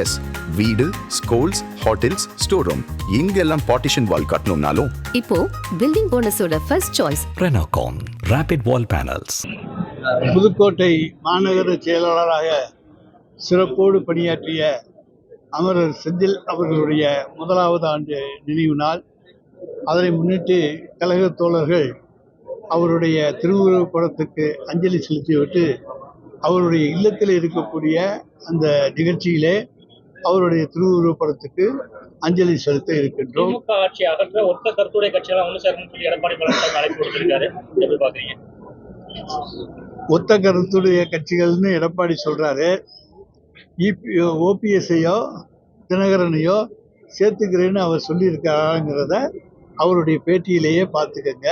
S வீடு schools hotels store room இங்கெல்லாம் partition wall கட்டணும்னாலும். இப்போ building போனஸோட first choice Renocon Rapid Wall Panels. Pudukkottai மாநகர செயலாளராக சிறப்போடு பணியாற்றிய அமரர் செந்தில் அவர்களுடைய முதலாவது ஆண்டு நினைவு நாள். அதனை முன்னிட்டு கழக தோழர்கள் அவருடைய திருவுருவப் படத்துக்கு அஞ்சலி செலுத்திவிட்டு அவருடைய இல்லத்தில் இருக்கக்கூடிய அந்த நிகழ்ச்சியிலே அவருடைய திருவுருவப் படத்துக்கு அஞ்சலி செலுத்த இருக்கின்றோம். திமுக ஆட்சி அகற்ற ஒத்த கருத்துடைய கட்சியெல்லாம் ஒண்ணு சேரணும்னு சொல்லி எடப்பாடி பழனிசாமி அழைப்பு கொடுத்திருக்காரு எப்படி பாக்குறீங்க? ஒத்த கருத்துடைய கட்சிகள்னு எடப்பாடி சொல்றாரு. இபி ஓபிஎஸ்ஐயோ தினகரனையோ சேர்த்துக்கிறேன்னு அவர் சொல்லியிருக்காருங்கிறத அவருடைய பேட்டியிலேயே பார்த்துக்கங்க.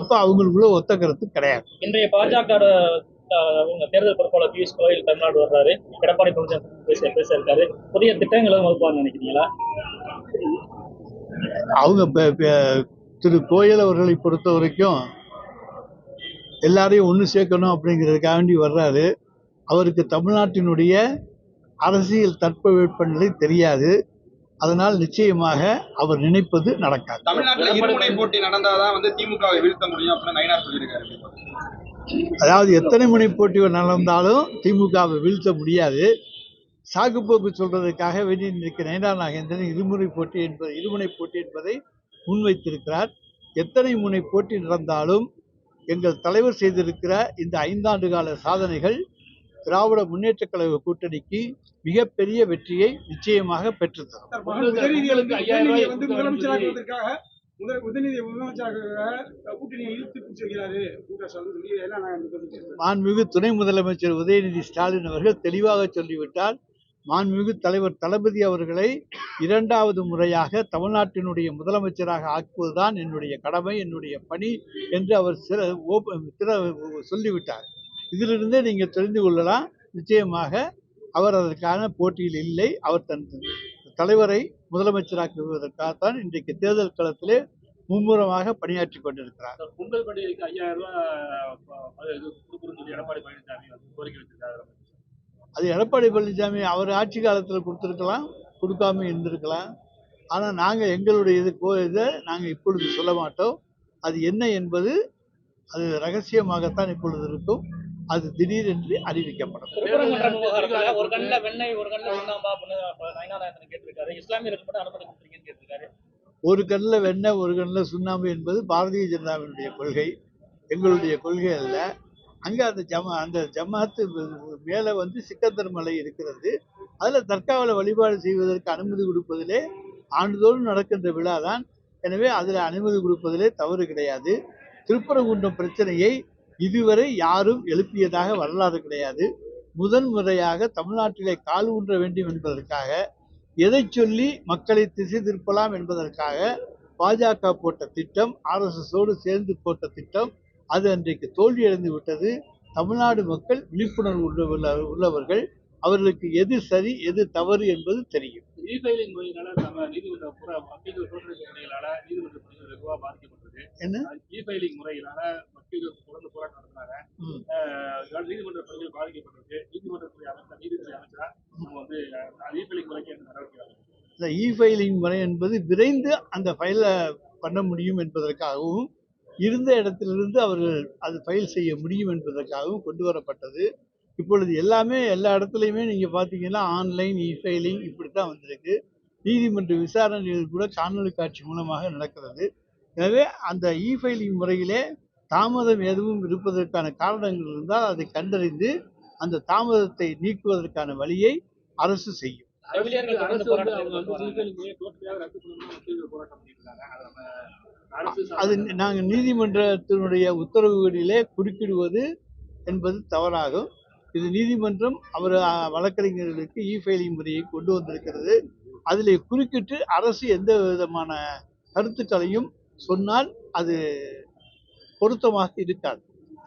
அப்போ அவங்களுக்குள்ள ஒத்த கருத்து கிடையாது. இன்றைய பாஜக தேர்தல் பொறுப்பாளர் பியூஷ் கோயல் தமிழ்நாடு வர்றாரு. எடப்பாடி பழனிசாமி பேச பேச இருக்காரு. புதிய திட்டங்களை வகுப்பான்னு நினைக்கிறீங்களா? அவங்க திரு கோயல் அவர்களை பொறுத்த வரைக்கும் எல்லாரையும் ஒன்று சேர்க்கணும் அப்படிங்கிறதுக்காக வேண்டி வர்றாரு. அவருக்கு தமிழ்நாட்டினுடைய அரசியல் தட்பவெப்பநிலை தெரியாது. அதனால் நிச்சயமாக அவர் நினைப்பது நடக்காது. தமிழ்நாட்டுல இருமுனை போட்டி நடந்தாதான் வந்து திமுகவை வீழ்த்த முடியும் அப்படின்னு நயினார் சொல்லியிருக்காரு. எப்படி பாக்குறீங்க? அதாவது எத்தனை முனை போட்டி நடந்தாலும் திமுகவை வீழ்த்த முடியாது. சாக்குப்போக்கு சொல்றதுக்காக வெளியே நிற்க நயனா நாகேந்திரன்? இருமுறை போட்டி என்பது இருமுனை போட்டி என்பதை முன்வைத்திருக்கிறார். எத்தனை முனை போட்டி நடந்தாலும் எங்கள் தலைவர் செய்திருக்கிற இந்த ஐந்தாண்டு கால சாதனைகள் திராவிட முன்னேற்றக் கழக கூட்டணிக்கு மிகப்பெரிய வெற்றியை நிச்சயமாக பெற்றுத்தரும். மாண்புமிகு துணை முதலமைச்சர் உதயநிதி ஸ்டாலின் அவர்கள் தெளிவாக சொல்லிவிட்டார். மாண்புமிகு தலைவர் தளபதி அவர்களை இரண்டாவது முறையாக தமிழ்நாட்டினுடைய முதலமைச்சராக ஆக்குவதுதான் என்னுடைய கடமை என்னுடைய பணி என்று அவர் சிற ஓப திற- சொல்லிவிட்டார். இதிலிருந்தே நீங்கள் தெரிந்து கொள்ளலாம் நிச்சயமாக அவர் அதற்கான போட்டியில் இல்லை. அவர் தன் தலைவரை முதலமைச்சராக்குவதற்காகத்தான் இன்றைக்கு தேர்தல் களத்திலே மும்முரமாக பணியாற்றி கொண்டிருக்கிறார். பொங்கல் பண்டிகைக்கு ஐயாயிரம் ரூபாய் எடப்பாடி பழனிசாமி கோரிக்கை வச்சிருக்காரு. அது எடப்பாடி பழனிசாமி அவர் ஆட்சி காலத்தில் கொடுத்துருக்கலாம் கொடுக்காம இருந்திருக்கலாம். ஆனால் நாங்கள் எங்களுடைய இது கோ இதை நாங்கள் இப்பொழுது சொல்ல மாட்டோம். அது என்ன என்பது அது ரகசியமாகத்தான் இப்பொழுது இருக்கும். அது திடீரென்று அறிவிக்கப்படும். ஒரு கண்ணில் வெண்ணெய் ஒரு கண்ணில் ஒரு கண்ணில் வெண்ணெய் ஒரு கண்ணில் சுண்ணாம்பு என்பது பாரதிய ஜனதாவினுடைய கொள்கை. எங்களுடைய கொள்கை அல்ல. அங்கே அந்த ஜமா அந்த ஜமாத்து மேலே வந்து சிக்கந்தர் மலை இருக்கிறது. அதில் தர்காவில் வழிபாடு செய்வதற்கு அனுமதி கொடுப்பதிலே ஆண்டுதோறும் நடக்கின்ற விழா தான் எனவே அதில் அனுமதி கொடுப்பதிலே தவறு கிடையாது. திருப்பரங்குன்றம் பிரச்சனையை இதுவரை யாரும் எழுப்பியதாக வரலாறு கிடையாது. முதன் முறையாக தமிழ்நாட்டிலே கால் ஊன்ற வேண்டும் என்பதற்காக எதை சொல்லி மக்களை திசை திருப்பலாம் என்பதற்காக பாஜக போட்ட திட்டம் ஆர்எஸ்எஸோடு சேர்ந்து போட்ட திட்டம் அது அன்றைக்கு தோல்வியடைந்து விட்டது. தமிழ்நாடு மக்கள் விழிப்புணர்வு உள்ள உள்ளவர்கள் அவர்களுக்கு எது சரி எது தவறு என்பது தெரியும். என்ன? இந்த இ ஃபைலிங் முறை என்பது விரைந்து அந்த ஃபைலை பண்ண முடியும் என்பதற்காகவும் இருந்த இடத்திலிருந்து அவர்கள் அது ஃபைல் செய்ய முடியும் என்பதற்காகவும் கொண்டு வரப்பட்டது. இப்பொழுது எல்லாமே எல்லா இடத்துலையுமே நீங்கள் பார்த்தீங்கன்னா ஆன்லைன் இ ஃபைலிங் இப்படி தான் வந்திருக்கு. நீதிமன்ற விசாரணைகள் கூட காணொலி காட்சி மூலமாக நடக்கிறது. எனவே அந்த இ ஃபைலிங் முறையிலே தாமதம் எதுவும் இருப்பதற்கான காரணங்கள் இருந்தால் அதை கண்டறிந்து அந்த தாமதத்தை நீக்குவதற்கான வழியை அரசு செய்யும். போராட்டம் அது நாங்கள் நீதிமன்றத்தினுடைய உத்தரவுகளிலே குறுக்கிடுவது என்பது தவறாகும். இது நீதிமன்றம் அவர் வழக்கறிஞர்களுக்கு இ ஃபைலிங் முறையை கொண்டு வந்திருக்கிறது. அதில் குறுக்கிட்டு அரசு எந்த விதமான கருத்துக்களையும் சொன்னால் அது பொருத்தமாக இருக்காது.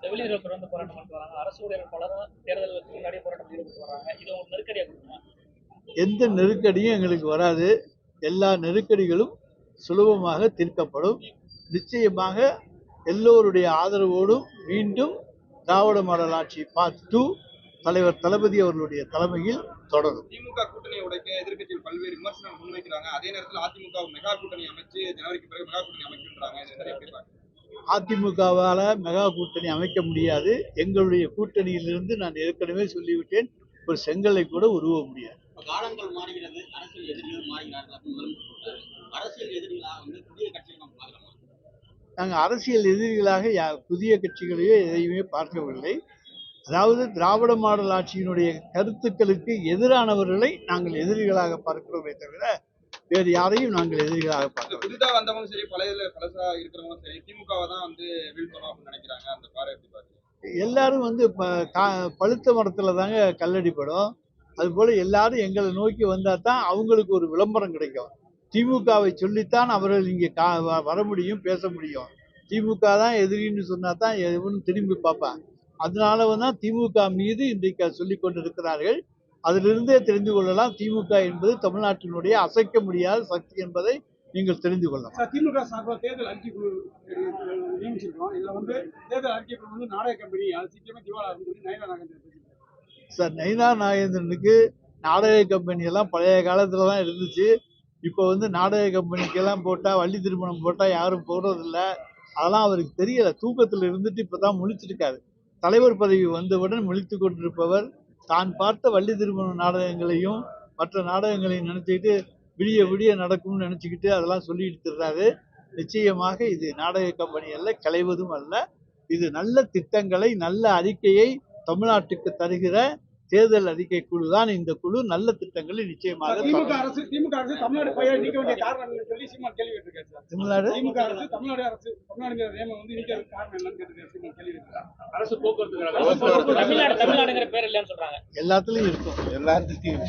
செவிலியர்கள் தொடர்ந்து போராட்டம் பண்ணிட்டு வராங்க. அரசு ஊழியர்கள் பலரும் தேர்தலுக்கு முன்னாடியே போராட்டம் ஈடுபட்டு வராங்க. இது ஒரு நெருக்கடியா கொடுக்குமா எந்த நெருக்கடியும் எங்களுக்கு வராது. எல்லா நெருக்கடிகளும் சுலபமாக தீர்க்கப்படும். நிச்சயமாக எல்லோருடைய ஆதரவோடும் மீண்டும் திராவிட மாடல் ஆட்சி பார்ட் டூ தலைவர் தளபதி அவர்களுடைய தலைமையில் தொடரும். திமுக கூட்டணியை உடைக்க எதிர்க்கட்சிகள் பல்வேறு விமர்சனம் முன்வைக்கிறாங்க. அதே நேரத்தில் அதிமுக மெகா கூட்டணி அமைச்சு ஜனவரிக்கு பிறகு மெகா கூட்டணி அமைக்கின்றாங்க? அதிமுகவால் மெகா கூட்டணி அமைக்க முடியாது. எங்களுடைய கூட்டணியிலிருந்து நான் ஏற்கனவே சொல்லிவிட்டேன். ஒரு செங்கலை கூட உருவ முடியாது. காலங்கள் மாறுகிறது. அரசியல் எதிரிகள் மாறுகிறார்கள். நாங்கள் அரசியல் எதிரிகளாக யா- புதிய கட்சிகளையோ எதையுமே பார்க்கவில்லை. அதாவது திராவிட மாடல் ஆட்சியினுடைய கருத்துக்களுக்கு எதிரானவர்களை நாங்கள் எதிரிகளாக பார்க்கிறோமே தவிர வேறு யாரையும் நாங்கள் எதிரிகளாக இந்த பார்க்கவில்லை. புதிதா வந்தவங்களும் சரி பழைய பழசா இருக்கிறவங்களும் சரி திமுகவை தான் வந்து வீழ்த்தணும் அப்படின்னு நினைக்கிறாங்க அந்த பாறை எப்படி பாக்குறீங்க எல்லாரும் வந்து ப கா- பழுத்த மரத்துல தாங்க கல்லடிப்படும். அதுபோல எல்லாரும் எங்களை நோக்கி வந்தா தான் அவங்களுக்கு ஒரு விளம்பரம் கிடைக்கும். திமுகவை சொல்லித்தான் அவர்கள் இங்கே கா வர முடியும் பேச முடியும். திமுக தான் எதிரின்னு சொன்னா தான் எவனும் திரும்பி பார்ப்பான். அதனால தான் திமுக மீது இன்றைக்கு சொல்லி கொண்டிருக்கிறார்கள். அதிலிருந்தே தெரிந்து கொள்ளலாம் திமுக என்பது தமிழ்நாட்டினுடைய அசைக்க முடியாத சக்தி என்பதை நீங்கள் தெரிந்து கொள்ளலாம். சார் திமுக சார்பாக தேர்தல் அறிக்கை குழு அஹ், நியமிச்சிருக்கோம் இதுல வந்து தேர்தல் அறிக்கை குழு வந்து நாடக கம்பெனி அது சீக்கிரமே திவாலா அப்படின்னு நயனா நாகேந்திரன் பேசியிருக்காரு. சார் நயினா நாகேந்திரனுக்கு நாடக கம்பெனி எல்லாம் பழைய காலத்துல தான் இருந்துச்சு. இப்போ வந்து நாடக கம்பெனிக்கெல்லாம் போட்டால் வள்ளி திருமணம் போட்டால் யாரும் போடுறதில்ல அதெல்லாம் அவருக்கு தெரியலை. தூக்கத்தில் இருந்துட்டு இப்போ தான் முழிச்சிருக்காரு. தலைவர் பதவி வந்தவுடன் முழித்து கொண்டிருப்பவர் தான் பார்த்த வள்ளி திருமண நாடகங்களையும் மற்ற நாடகங்களையும் நினச்சிக்கிட்டு விடிய விடிய நடக்கும்னு நினச்சிக்கிட்டு அதெல்லாம் சொல்லிட்டு திர்றாரு. நிச்சயமாக இது நாடக கம்பெனி அல்ல கலைவதும் அல்ல. இது நல்ல திட்டங்களை நல்ல அறிக்கையை தமிழ்நாட்டுக்கு தருகிற தேர்தல் அறிக்கை குழு தான் இந்த குழு. நல்ல திட்டங்களை நிச்சயமாக திமுக. அரசு திமுக அரசு தமிழ்நாடு எல்லாத்துலயும் இருக்கும். எல்லாத்துலயும்